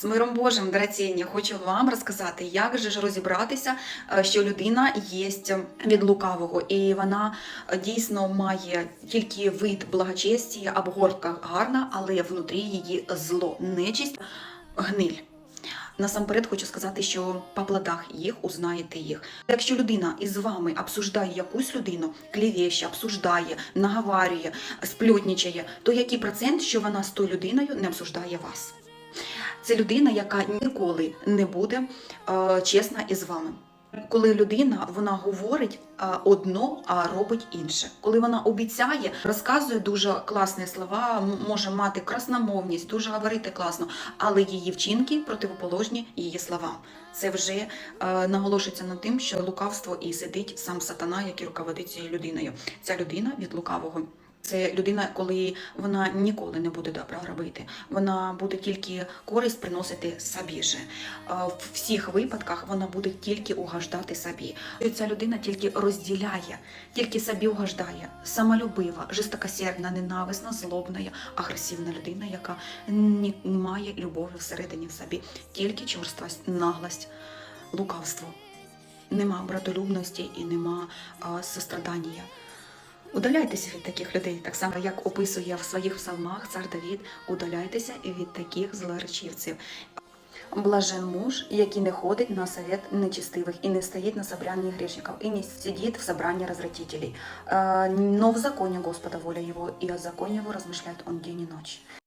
З миром Божим, дорогоцінні, хочу вам розказати, як же ж розібратися, е, що людина є від лукавого, і вона е, дійсно має тільки вид благочестія, обгортка гарна, але внутрі її зло, нечисть, гниль. Насамперед хочу сказати, що по плодах їх узнаєте їх. Якщо людина із вами обсуждає якусь людину, клівеща, обсуждає, наговарює, сплютнічає, то який процент, що вона з тою людиною не обсуждає вас? Це людина, яка ніколи не буде е, чесна із вами. Коли людина вона говорить е, одно, а робить інше. Коли вона обіцяє, розказує дуже класні слова, може мати красномовність, дуже говорити класно, але її вчинки противоположні її словам. Це вже е, наголошується на тим, що лукавство і сидить сам сатана, який руководить цією людиною. Ця людина від лукавого. Це людина, коли вона ніколи не буде добра робити. Вона буде тільки користь приносити собі же. В всіх випадках вона буде тільки угождати собі. Ця людина тільки розділяє, тільки собі угождає. Самолюбива, жорстокосердна, ненависна, злобна, агресивна людина, яка не має любові всередині в собі, тільки чорствость, наглость, лукавство. Нема братолюбності і нема сострадання. Удаляйтеся від таких людей, так само як описує в своїх псалмах цар Давід, удаляйтеся від таких злоречівців. Блажен муж, який не ходить на совет нечестивых и не стоит на собрании грешников, и не сидит в собрании развратителей. Э, Но в законе Господа воля его, и о законе его размышляет он день и ночь.